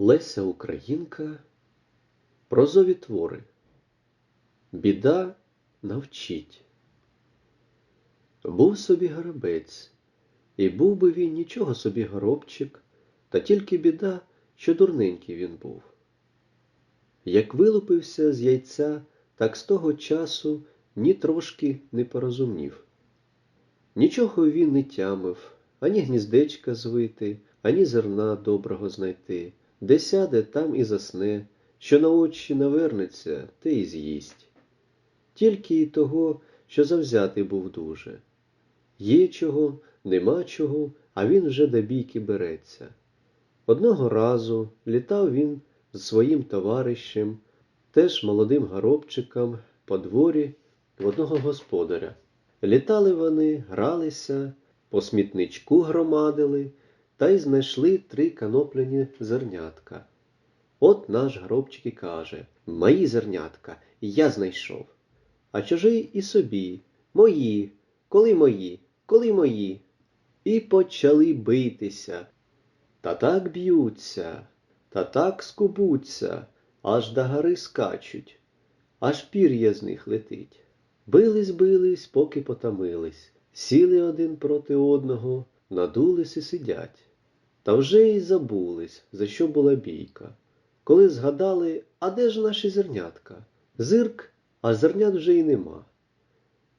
Леся Українка Прозові твори Біда навчить. Був собі горобець, і був би він нічого собі горобчик, та тільки біда, що дурненький він був. Як вилупився з яйця, так з того часу ні трошки не порозумнів. Нічого він не тямив, ані гніздечка звити, ані зерна доброго знайти. Де сяде, там і засне, що на очі навернеться, те й з'їсть. Тільки й того, що завзятий був дуже. Є чого, нема чого, а він вже до бійки береться. Одного разу літав він з своїм товаришем, теж молодим горобчиком, по дворі в одного господаря. Літали вони, гралися, по смітничку громадили та й знайшли три канопляні зернятка. От наш гробчик і каже Мої зернятка, я знайшов. А чужий і собі Мої, коли мої, коли мої. І почали битися. Та так б'ються, та так скубуться, аж до гори скачуть, аж пір'я з них летить. Бились, бились, поки потомились, сіли один проти одного, надулись і сидять. Та вже й забулись, за що була бійка. Коли згадали, а де ж наші зернятка? Зирк, а зернят вже й нема.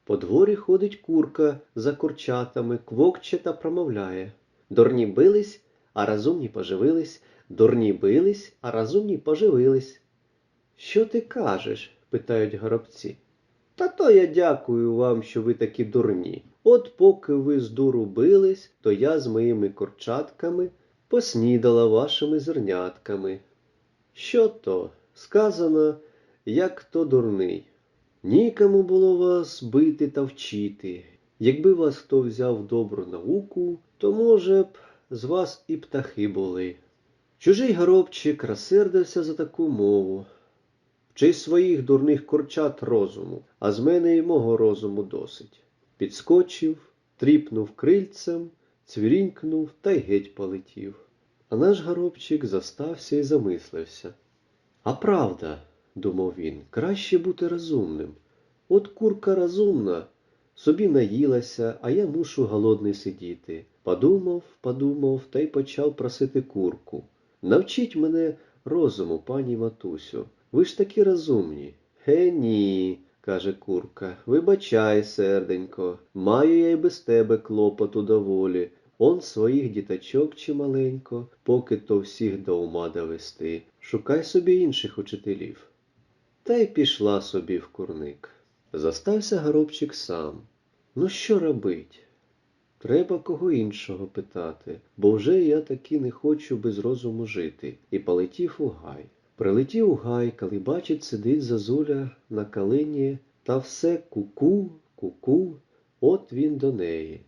По дворі ходить курка за курчатами, квокче та промовляє. Дурні бились, а розумні поживились, дурні бились, а розумні поживились. Що ти кажеш? питають горобці. Та то я дякую вам, що ви такі дурні. От поки ви з дуру бились, то я з моїми курчатками поснідала вашими зернятками. Що то? Сказано, як то дурний. Нікому було вас бити та вчити. Якби вас хто взяв добру науку, то, може б, з вас і птахи були. Чужий горобчик розсердився за таку мову. Вчи своїх дурних курчат розуму, а з мене і мого розуму досить. Підскочив, тріпнув крильцем, цвірінькнув та й геть полетів. А наш горобчик застався і замислився. А правда, думав він, краще бути розумним. От курка розумна, собі наїлася, а я мушу голодний сидіти. Подумав, подумав та й почав просити курку. Навчіть мене розуму, пані матусю. Ви ж такі розумні. Ге ні, каже курка. Вибачай, серденько, маю я й без тебе клопоту доволі. Он своїх діточок чималенько, поки то всіх до ума довести. Шукай собі інших учителів. Та й пішла собі в курник. Застався горобчик сам. Ну що робить? Треба кого іншого питати, бо вже я таки не хочу без розуму жити, і полетів у гай. Прилетів гай, коли бачить, сидить зазуля на калині, та все ку-ку, ку-ку, от він до неї.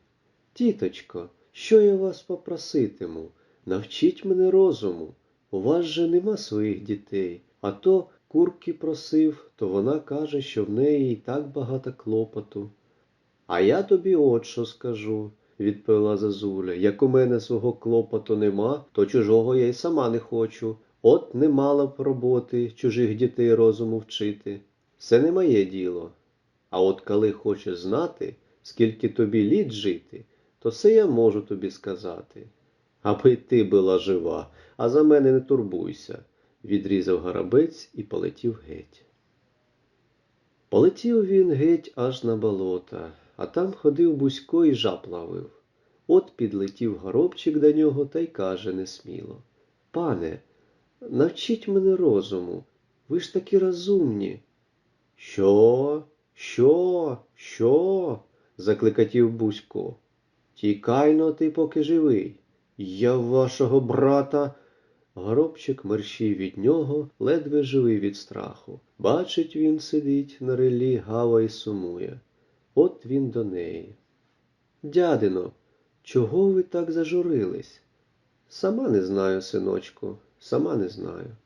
Тіточко, що я вас попроситиму? Навчіть мене розуму. У вас же нема своїх дітей, а то курки просив, то вона каже, що в неї і так багато клопоту. А я тобі от що скажу, відповіла зазуля. Як у мене свого клопоту нема, то чужого я й сама не хочу. От не мала б роботи чужих дітей розуму вчити. Це не моє діло. А от коли хочеш знати, скільки тобі літ жити, то це я можу тобі сказати. Аби ти була жива, а за мене не турбуйся, відрізав горобець і полетів геть. Полетів він геть аж на болота, а там ходив бузько і жаб ловив. От підлетів горобчик до нього та й каже несміло. Пане, навчіть мене розуму, ви ж такі розумні. Що? Що? Що? закликатів Бузько. Тікайно ти, поки живий. Я вашого брата. Горобчик мерщів від нього, ледве живий від страху. Бачить він сидить на релі, гава й сумує. От він до неї. Дядино, чого ви так зажурились? Сама не знаю, синочку, сама не знаю.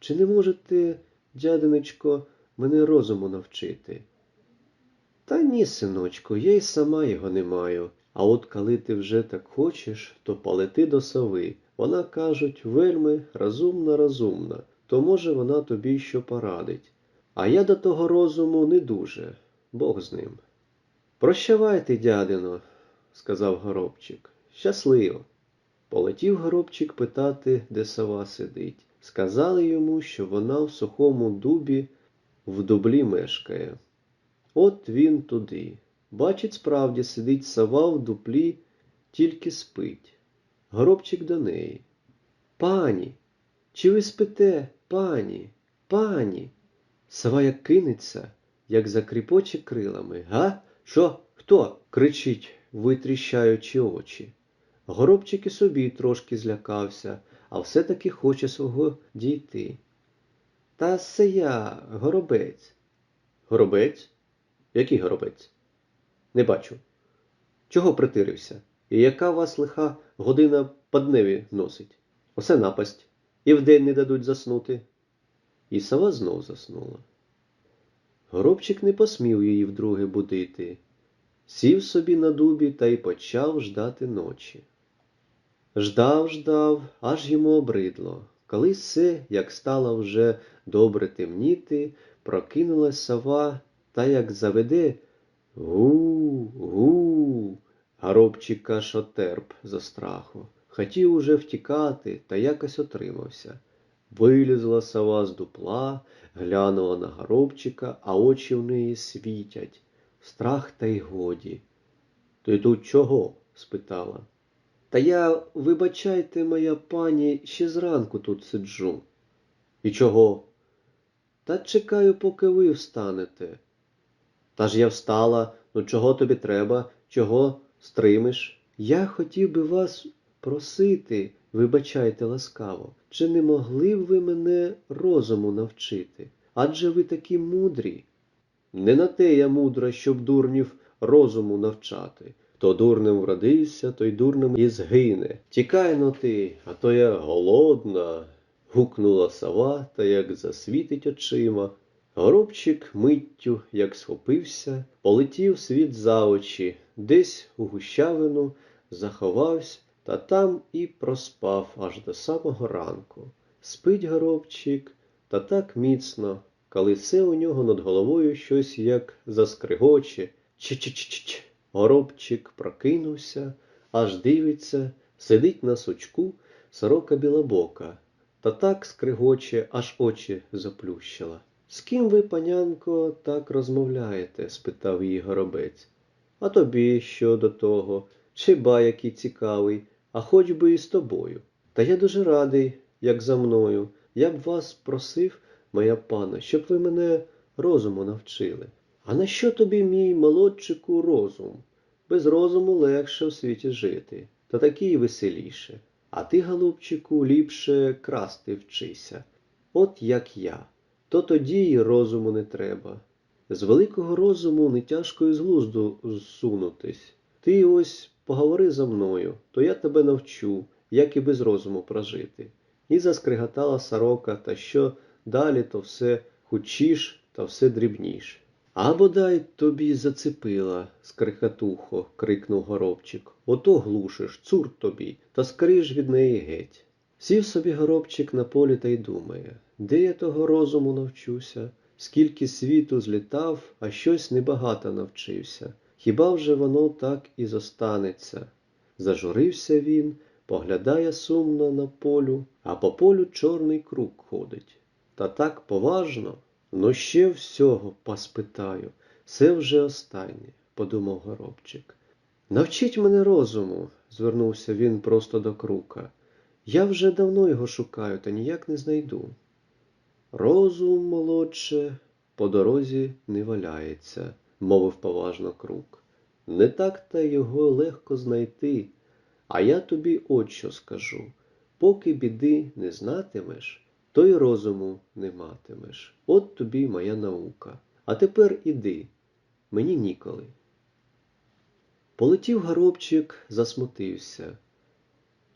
Чи не можете, дядиночко, мене розуму навчити? Та ні, синочку, я й сама його не маю. А от коли ти вже так хочеш, то полети до сови. Вона, кажуть, вельми розумна, розумна, то може вона тобі що порадить. А я до того розуму не дуже, Бог з ним. Прощавайте, дядино, сказав горобчик. Щасливо. Полетів горобчик питати, де сова сидить. Сказали йому, що вона в сухому дубі в дублі мешкає. От він туди. Бачить, справді сидить сова в дуплі, тільки спить. Горобчик до неї. Пані, чи ви спите, пані, пані? Сова як кинеться, як закріпоче крилами. Га? Що? Хто? кричить, витріщаючи очі. Горобчик і собі трошки злякався, а все-таки хоче свого дійти. Та це я, горобець. Горобець? Який горобець? Не бачу. Чого притирився? І яка вас лиха година по дневі носить? Оце напасть. І вдень не дадуть заснути. І сова знов заснула. Горобчик не посмів її вдруге будити. Сів собі на дубі та й почав ждати ночі. Ждав, ждав, аж йому обридло. Коли все, як стало вже добре темніти, прокинулась сова та як заведе гу, гу. Горобчик аж отерп за страху. Хотів уже втікати, та якось отримався. Вилізла сова з дупла, глянула на горобчика, а очі в неї світять. Страх та й годі. Ти тут чого? спитала. Та я, вибачайте, моя пані, ще зранку тут сиджу. І чого? Та чекаю, поки ви встанете. Та ж я встала, ну чого тобі треба, чого стримиш? Я хотів би вас просити, вибачайте ласкаво, чи не могли б ви мене розуму навчити? Адже ви такі мудрі. Не на те я мудра, щоб дурнів розуму навчати. Хто дурним вродився, той дурним і згине. Тікай но ти, а то я голодна. гукнула сова та як засвітить очима. Горобчик миттю, як схопився, полетів світ за очі, десь у гущавину заховався, та там і проспав аж до самого ранку. Спить горобчик, та так міцно, коли все у нього над головою щось як заскригоче. Чи-чи-чи-чи. Горобчик прокинувся, аж дивиться, сидить на сучку сорока білобока, та так скригоче, аж очі заплющила. З ким ви, панянко, так розмовляєте? спитав її горобець. А тобі що до того? Чи ба який цікавий, а хоч би і з тобою. Та я дуже радий, як за мною. Я б вас просив, моя пана, щоб ви мене розуму навчили. А на що тобі, мій молодчику, розум? Без розуму легше в світі жити, та такий веселіше. А ти, голубчику, ліпше красти вчися. От як я. То тоді й розуму не треба. З великого розуму не тяжко із глузду зсунутись. Ти ось поговори за мною, то я тебе навчу, як і без розуму прожити. І заскриготала сорока, та що далі, то все хучіш та все дрібніш. А бодай тобі зацепила, скрихотухо, крикнув горобчик. Ото глушиш, цур тобі, та скриж від неї геть. Сів собі горобчик на полі та й думає, де я того розуму навчуся, скільки світу злітав, а щось небагато навчився. Хіба вже воно так і зостанеться? Зажурився він, поглядає сумно на полю, а по полю чорний круг ходить. Та так поважно. Ну ще всього поспитаю, це вже останнє, подумав горобчик. Навчіть мене розуму, звернувся він просто до крука. Я вже давно його шукаю, та ніяк не знайду. Розум, молодше, по дорозі не валяється, мовив поважно крук. Не так та його легко знайти, а я тобі от що скажу. Поки біди не знатимеш, то й розуму не матимеш. От тобі моя наука. А тепер іди, мені ніколи. Полетів горобчик, засмутився.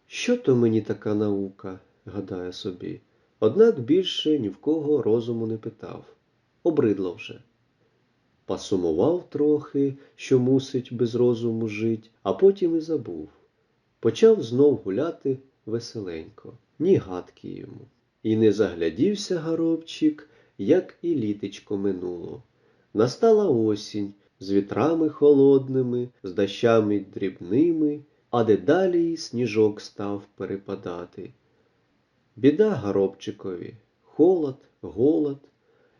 Що то мені така наука, гадає собі, однак більше ні в кого розуму не питав. Обридло вже. Посумував трохи, що мусить без розуму жить, а потім і забув. Почав знов гуляти веселенько, ні гадки йому. І не заглядівся горобчик, як і літечко минуло. Настала осінь з вітрами холодними, з дощами дрібними, а дедалі й сніжок став перепадати. Біда горобчикові, холод, голод.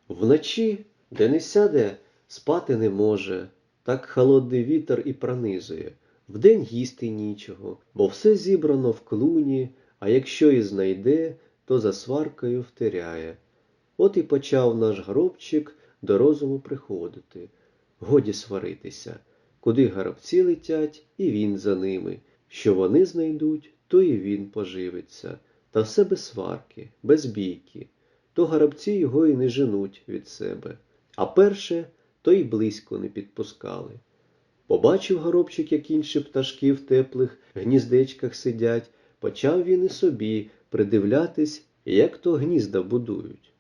Вночі, де не сяде, спати не може, так холодний вітер і пронизує. Вдень їсти нічого, бо все зібрано в клуні, а якщо і знайде, то за сваркою втеряє. От і почав наш гробчик до розуму приходити. Годі сваритися, куди горобці летять, і він за ними. Що вони знайдуть, то і він поживиться. Та все без сварки, без бійки. То горобці його і не женуть від себе. А перше, то й близько не підпускали. Побачив горобчик, як інші пташки в теплих гніздечках сидять, почав він і собі придивлятись, як то гнізда будують.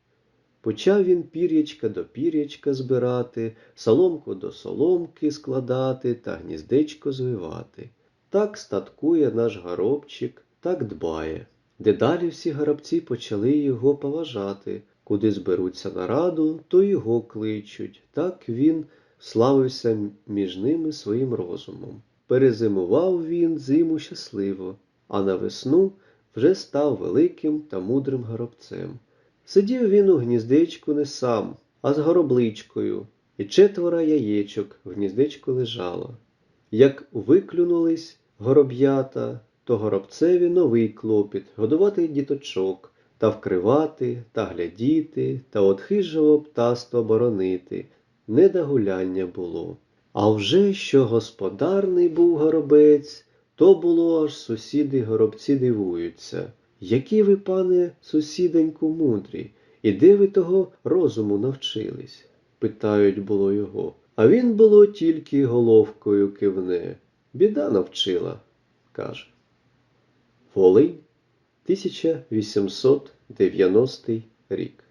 Почав він пір'ячка до пір'ячка збирати, соломку до соломки складати та гніздечко звивати. Так статкує наш горобчик, так дбає. Дедалі всі горобці почали його поважати. Куди зберуться на раду, то його кличуть. Так він славився між ними своїм розумом. Перезимував він зиму щасливо, а на весну вже став великим та мудрим горобцем. Сидів він у гніздечку не сам, а з горобличкою, і четверо яєчок в гніздечку лежало. Як виклюнулись гороб'ята, то горобцеві новий клопіт годувати діточок, та вкривати, та глядіти, та от хижого птаства боронити. Не до гуляння було. А вже що господарний був горобець, то було аж сусіди горобці дивуються. Які ви, пане сусіденьку, мудрі, і де ви того розуму навчились? питають було його. А він було тільки головкою кивне. Біда навчила, каже. Волинь, 1890 рік.